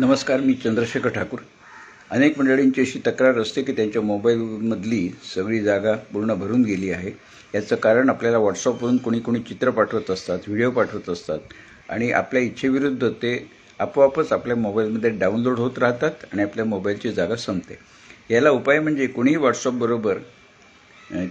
नमस्कार मी चंद्रशेखर ठाकूर. अनेक मंडळींची अशी तक्रार असते की त्यांच्या मोबाईलमधली सगळी जागा पूर्ण भरून गेली आहे. याचं कारण आपल्याला व्हॉट्सअपवरून कोणी कोणी चित्र पाठवत असतात व्हिडिओ पाठवत असतात आणि आपल्या इच्छेविरुद्ध ते आपोआपच आपल्या मोबाईलमध्ये डाउनलोड होत राहतात आणि आपल्या मोबाईलची जागा संपते. याला उपाय म्हणजे कोणीही व्हॉट्सअपबरोबर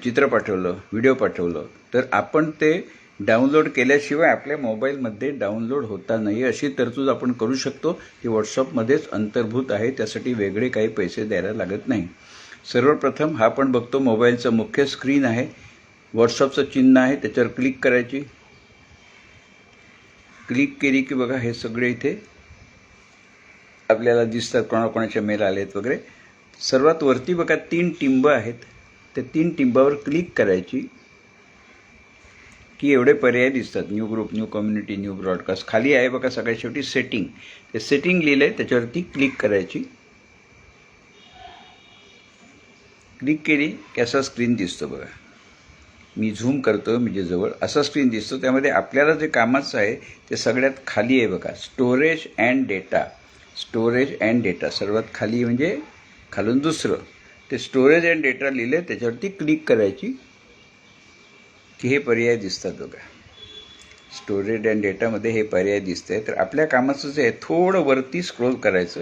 चित्र पाठवलं व्हिडिओ पाठवलं तर आपण ते डाउनलोड केल्याशिवाय आपल्या मोबाईलमध्ये डाउनलोड होता नाही अशी तरतूद आपण करू शकतो. ती व्हॉट्सअपमध्येच अंतर्भूत आहे त्यासाठी वेगळे काही पैसे द्यायला लागत नाही. सर्वप्रथम हा आपण बघतो मोबाईलचं मुख्य स्क्रीन आहे. व्हॉट्सअपचं चिन्ह आहे त्याच्यावर क्लिक करायची. क्लिक केली की बघा हे सगळे इथे आपल्याला दिसतात कोणाकोणाच्या मेल आलेत वगैरे. सर्वात वरती बघा तीन टिंब आहेत. त्या तीन टिंबावर क्लिक करायची. की एवढे पर्याय दिसतात. New group new community new broadcast खाली आहे बघा सगळ्यात शेवटी सेटिंग ते सेटिंग लिहिलं आहे त्याच्यावरती क्लिक करायची. क्लिक केली की असा स्क्रीन दिसतो बघा. मी झूम करतो म्हणजे जवळ. असा स्क्रीन दिसतो. त्यामध्ये आपल्याला जे कामाचं आहे ते सगळ्यात खाली आहे बघा. Storage and data storage and data सर्वात खाली म्हणजे खालून दुसरं. ते स्टोरेज अँड डेटा लिहिले त्याच्यावरती क्लिक करायची. की हे पर्याय दिसतात बघा. स्टोरेज अँड डेटामध्ये हे पर्याय दिसते तर आपल्या कामाचं जे आहे थोडं वरती स्क्रोल करायचं.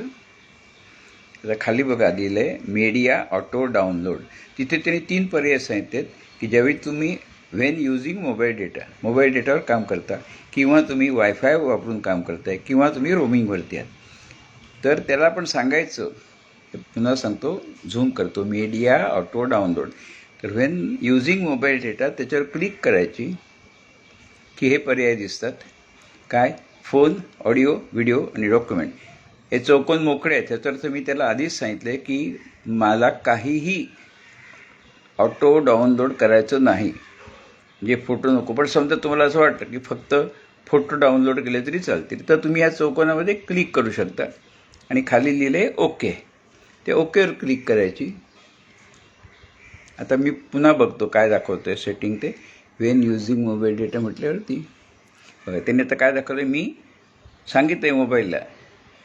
आता खाली बघा दिलं आहे मीडिया ऑटो डाउनलोड तिथे त्यांनी तीन पर्याय सांगितलेत की ज्यावेळी तुम्ही when using mobile data mobile डेटावर काम करता किंवा तुम्ही वायफाय वापरून काम करताय किंवा तुम्ही रोमिंगवरती आहात. तर त्याला आपण सांगायचं पुन्हा सांगतो झूम करतो मीडिया ऑटो डाउनलोड तर वेन युझिंग मोबाईल डेटा त्याच्यावर क्लिक करायची की हे पर्याय दिसतात. काय? फोन ऑडिओ व्हिडिओ आणि डॉक्युमेंट हे चौकोन मोकळे आहेत. त्याचा अर्थ मी त्याला आधीच सांगितलं आहे की मला काहीही ऑटो डाउनलोड करायचं नाही. म्हणजे फोटो नको. पण समजा तुम्हाला असं वाटतं की फक्त फोटो डाउनलोड केले तरी चालतील. तर तुम्ही या चौकोनामध्ये क्लिक करू शकता. आणि खाली लिहिले ओके ते ओकेवर क्लिक करायची. आता मी पुन्हा बघतो काय दाखवतोय सेटिंग ते. वेन युझिंग मोबाईल डेटा म्हटल्यावरती. बघा त्यांनी आता काय दाखवलं मी सांगितलं आहे मोबाईलला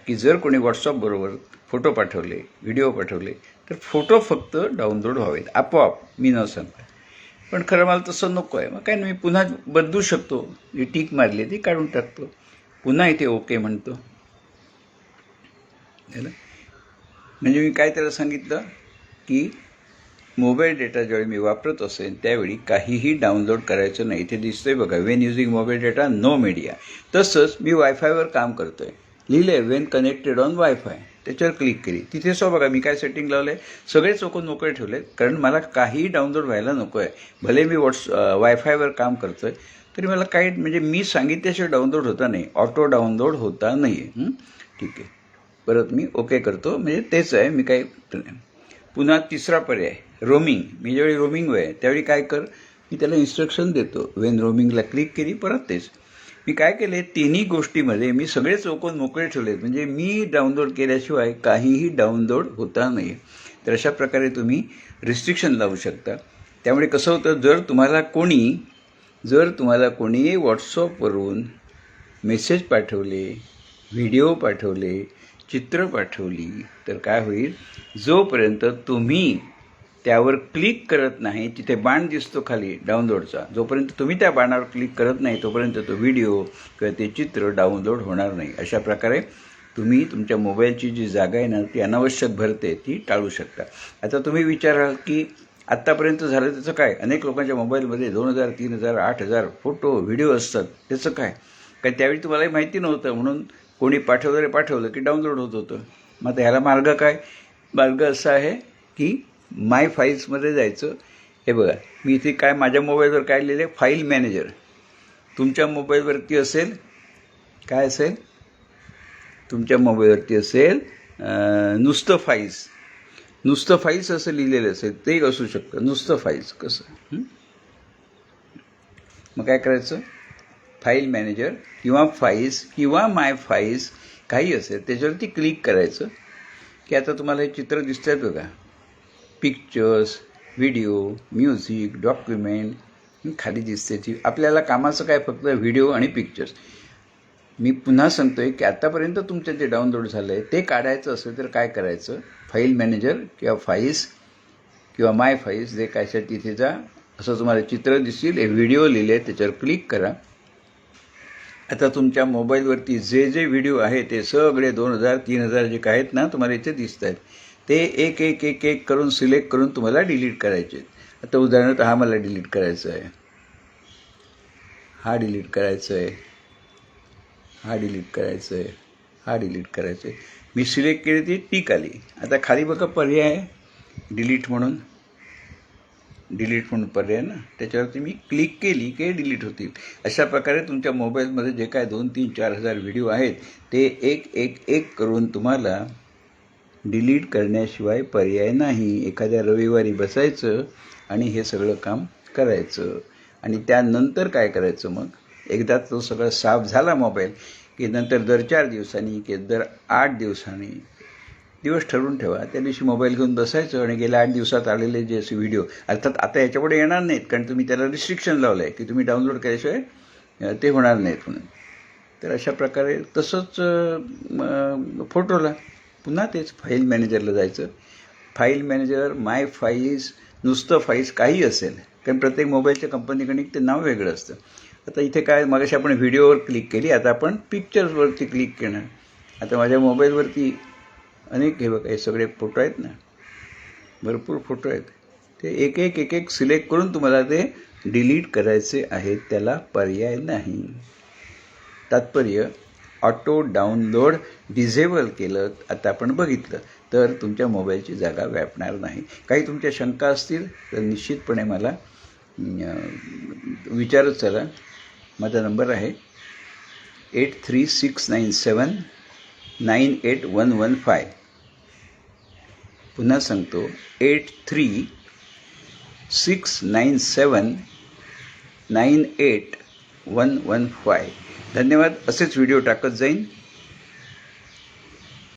की जर कोणी व्हॉट्सअपबरोबर फोटो पाठवले व्हिडिओ पाठवले तर फोटो फक्त डाउनलोड व्हावेत. आपोआप मी न सांगता. पण खरं मला तसं नको आहे. मग काय नाही मी पुन्हा बदलू शकतो. जी टीक मारली ती काढून टाकतो. पुन्हा इथे ओके म्हणतो. म्हणजे मी काय त्याला सांगितलं की मोबाईल डेटा ज्यावेळी मी वापरत असेल त्यावेळी काहीही डाउनलोड करायचं नाही. इथे दिसतंय बघा when using mobile data no media तसंच मी वायफायवर काम करतोय. लिहिलंय वेन कनेक्टेड ऑन वायफाय त्याच्यावर क्लिक केली. तिथे सो बघा मी काय सेटिंग लावलंय? सगळे चोकून मोकळे ठेवले कारण मला काहीही डाउनलोड व्हायला नको आहे भले मी व्हॉट्स वायफायवर काम करतोय तरी मला काही म्हणजे मी सांगितल्याशिवाय डाउनलोड होता नाही. ऑटो डाउनलोड होता नाही आहे ठीक आहे. परत मी ओके करतो. म्हणजे तेच आहे. मी काही पुन्हा तिसरा पर्याय. रोमिंग मी ज्यावेळी रोमिंग आहे त्यावेळी काय कर मी त्याला इन्स्ट्रक्शन देतो. वेन रोमिंगला क्लिक केली परत तेच. मी काय केले तिन्ही गोष्टीमध्ये मी सगळे चौकोन मोकळे ठेवलेत. म्हणजे मी डाउनलोड केल्याशिवाय काहीही डाउनलोड होता नाही तर अशा प्रकारे तुम्ही रिस्ट्रिक्शन लावू शकता. त्यामुळे कसं होतं जर तुम्हाला कोणी जर तुम्हाला कोणी व्हॉट्सअपवरून मेसेज पाठवले व्हिडिओ पाठवले चित्र पाठवली तर काय होईल? जोपर्यंत तुम्ही त्यावर क्लिक करत नाही तिथे बाण दिसतो खाली डाउनलोडचा जोपर्यंत तुम्ही त्या बाणावर क्लिक करत नाही तोपर्यंत तो व्हिडिओ किंवा ते चित्र डाउनलोड होणार नाही. अशा प्रकारे तुम्ही तुमच्या मोबाईलची जी जागा आहे ना ती अनावश्यक भरते ती टाळू शकता. आता तुम्ही विचाराल की आत्तापर्यंत झालं त्याचं काय? अनेक लोकांच्या मोबाईलमध्ये दोन हजार तीन हजार आठ हजार फोटो व्हिडिओ असतात. त्याचं काय? काय त्यावेळी तुम्हालाही माहिती नव्हतं. म्हणून कोणी पाठवलं पाठवलं की डाउनलोड होत होतं. मग आता ह्याला मार्ग काय? मार्ग असा आहे की माय फाईल्समध्ये जायचं. हे बघा मी इथे काय माझ्या मोबाईलवर काय लिहिले फाईल मॅनेजर तुमच्या मोबाईलवरती असेल काय असेल? तुमच्या मोबाईलवरती असेल नुसतं फाईल्स नुसतं फाईल्स असं लिहिलेलं असेल ते एक असू शकतं. नुसतं फाईल्स कसं? मग काय करायचं? फाईल मॅनेजर किंवा फाईल्स किंवा माय फाईल्स काही असेल त्याच्यावरती क्लिक करायचं. की आता तुम्हाला हे चित्र दिसत आहेत बघा. पिक्चर्स व्हिडिओ म्युझिक डॉक्युमेंट खाली दिसते ती. आपल्याला कामाचं काय फक्त व्हिडिओ आणि पिक्चर्स मी पुन्हा सांगतोय की आत्तापर्यंत तुमचं जे डाउनलोड झालं आहे ते काढायचं असेल तर काय करायचं? फाईल मॅनेजर किंवा फाईल्स किंवा माय फाईल्स जे काय असेल तिथे जा. असं तुम्हाला चित्र दिसतील हे व्हिडिओ लिहिले त्याच्यावर क्लिक करा. आता तुमच्या मोबाईलवरती जे जे व्हिडिओ आहे ते सगळे दोन हजार तीन हजार जे काय आहेत ना तुम्हाला इथे दिसत आहेत ते एक एक एक एक करून सिलेक्ट करून तुम्हाला डिलीट करायचे आहेत. आता उदाहरणार्थ हा मला डिलीट करायचा आहे. हा डिलीट करायचा आहे. हा डिलीट करायचं आहे. हा डिलीट करायचं आहे. मी सिलेक्ट केली ती टीक आली. आता खाली बघा पर्याय डिलीट म्हणून. डिलीट म्हणून पर्याय ना? त्याच्यावरती मी क्लिक केली की डिलीट होतील. अशा प्रकारे तुमच्या मोबाईलमध्ये जे काय दोन तीन चार हजार व्हिडिओ आहेत ते एक एक एक करून तुम्हाला डिलीट करण्याशिवाय पर्याय नाही. एखाद्या रविवारी बसायचं आणि हे सगळं काम करायचं. आणि त्यानंतर काय करायचं मग? एकदा तो सगळं साफ झाला मोबाईल की नंतर दर चार दिवसांनी की दर आठ दिवसांनी. दिवस ठरवून ठेवा. त्या दिवशी मोबाईल घेऊन बसायचं आणि गेल्या आठ दिवसात आलेले जे असे व्हिडिओ अर्थात आता याच्यापुढे येणार नाहीत कारण तुम्ही त्याला रिस्ट्रिक्शन लावलं आहे की तुम्ही डाउनलोड केल्याशिवाय ते होणार नाहीत म्हणून. तर अशा प्रकारे तसंच फोटोला पुन्हा तेच फाईल मॅनेजरला जायचं. फाईल मॅनेजर माय फाईल्स नुसतं फाईल्स काही असेल. कारण प्रत्येक मोबाईलच्या कंपनीकडे ते नाव वेगळं असतं. आता इथे काय मगाशी आपण व्हिडिओवर क्लिक केली आता आपण पिक्चर्सवरती क्लिक केलं. आता माझ्या मोबाईलवरती अनेक हे बघा हे सगळे फोटो आहेत ना. भरपूर फोटो आहेत. ते एक एक एक एक सिलेक्ट करून तुम्हाला ते डिलीट करायचे आहेत. त्याला पर्याय नाही. तात्पर्य ऑटो डाउनलोड डिझेबल केलं आता आपण बघितलं तर तुमच्या मोबाईलची जागा व्यापणार नाही. काही तुमच्या शंका असतील तर निश्चितपणे मला विचारत चला. माझा नंबर आहे eight three six nine seven nine eight one one five. पुन्हा सांगतो eight three six nine seven nine eight one one five. धन्यवाद. असेच व्हिडिओ टाकत जाईन.